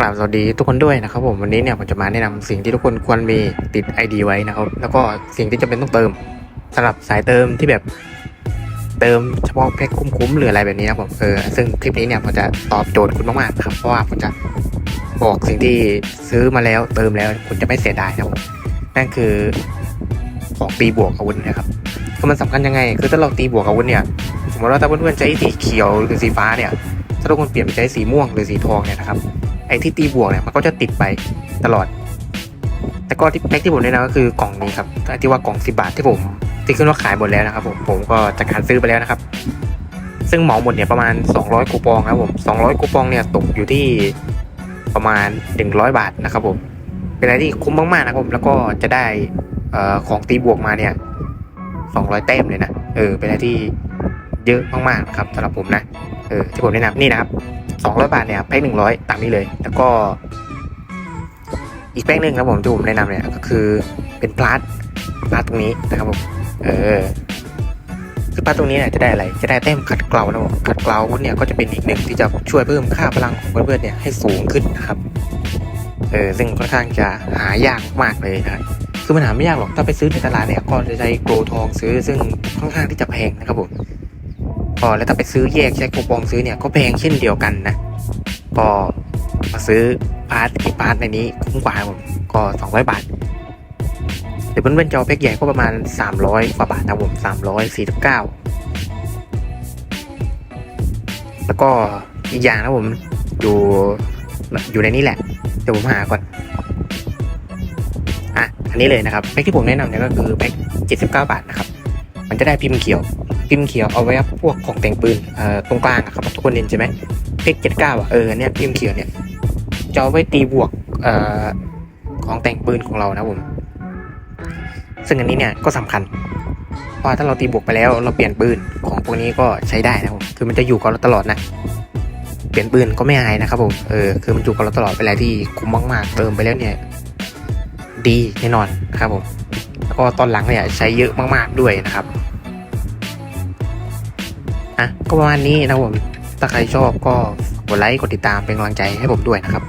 กราบสวัสดีทุกคนด้วยนะครับผมวันนี้เนี่ยผมจะมาแนะนำสิ่งที่ทุกคนควรมีติด ID ไว้นะครับ แล้วก็สิ่งที่จำเป็นต้องเติมสำหรับสายเติมที่แบบเติมเฉพาะแพ็คคุ้มๆหรืออะไรแบบนี้นะผมเออซึ่งคลิปนี้เนี่ยผมจะตอบโจทย์คุณมากๆนะครับเพราะว่าผมจะบอกสิ่งที่ซื้อมาแล้วเติมแล้วคุณจะไม่เสียดายนะครับผมนั่นคือของตีบวกอาวุธนะครับคือมันสำคัญยังไง คือถ้าเราตีบวกอาวุธเนี่ยสมมติว่าถ้าเพื่อนๆใช้สีเขียวหรือสีฟ้าเนี่ยถ้าทุกคนเปลี่ยนไปใช้สีม่วงหรือสีทองเนี่ยนะครับ ไอ้ที่ตีบวกเนี่ยมันก็จะติดไปตลอด แต่ก็ที่แพ็กที่ผมแนะนำก็คือกล่องนี้ครับที่ว่ากล่องสิบาทที่ผมที่ขึ้นว่าขายหมดแล้วนะครับผมผมก็จัดการซื้อไปแล้วนะครับ ซึ่งเหมาหมดเนี่ยประมาณ 200 คูปองครับผม 200 คูปองเนี่ยตกอยู่ที่ประมาณ 100 บาทนะครับผมเป็นอะไรที่คุ้มมากๆนะครับผมแล้วก็จะได้ออของตีบวกมาเนี่ย200 แต้มเลยนะเออเป็นอะไรที่เยอะมากๆนะครับสำหรับผมนะเออที่ผมแนะนำนี่นะครับ สองร้อยบาทเนี่ยแพ็คหนึ่งร้อยตามนี้เลย แล้วก็ อีกแพ็คหนึ่งครับผมที่ผมแนะนำเนี่ยก็คือเป็นพลาสพลาสตรงนี้นะครับผมเออคือพลาสตรงนี้เนี่ยจะได้อะไรจะได้แต้มขัดเกลานะผมขัดเกลาวุธเนี่ยก็จะเป็นอีกหนึ่งที่จะช่วยเพิ่มค่าพลังของเพื่อนๆเนี่ยให้สูงขึ้นนะครับเออซึ่งค่อนข้างจะหายากมากเลยนะครับคือมันหาไม่ยากหรอกถ้าไปซื้อในตลาดเนี่ยก็จะใช้โกลทองซื้อซึ่งค่อนข้างที่จะแพงนะครับผม ก็แล้วถ้าไปซื้อแยกใช้คูปองซื้อเนี่ยก็แพงเช่นเดียวกันนะก็มาซื้อพาร์ทอีกพาร์ทในนี้คุ้มกว่าผมก็สองร้อยบาทหรือเพื่อนๆจะเอแพ็กใหญ่ก็ประมาณสามร้อยกว่าบาทนะผมสามร้อยสี่สิบเก้าแล้วก็อีกอย่างนะผมอยู่อยู่ในนี้แหละเดี๋ยวผมหาก่อนอะอันนี้เลยนะครับแพ็กที่ผมแนะนำเนี่ยก็คือแพ็กเจ็ดสิบเก้าบาทนะครับ มันจะได้พิมพ์เขียว พิมพ์เขียวเอาไว้พวกของแต่งปืนเอ่อตรงกลางครับทุกคนเห็นใช่ไหมเพกเจ็ดเก้าอะเออเนี่ยพิมพ์เขียวเนี่ยจะเอาไว้ตีบวกเอ่อของแต่งปืนของเรานะผมซึ่งอันนี้เนี่ยก็สำคัญเพราะถ้าเราตีบวกไปแล้วเราเปลี่ยนปืนของพวกนี้ก็ใช้ได้นะผมคือมันจะอยู่กับเราตลอดนะเปลี่ยนปืนก็ไม่อายนะครับผมเออคือมันอยู่กับเราตลอดเป็นอะไรที่คุ้มมากๆเติมไปแล้วเนี่ย ดีแน่นอนนะครับผมแล้วก็ตอนหลังเนี่ยใช้เยอะมากๆด้วยนะครับ อะก็ประมาณนี้นะผม ถ้าใครชอบก็กดไลค์กดติดตามเป็นกำลังใจให้ผมด้วยนะครับ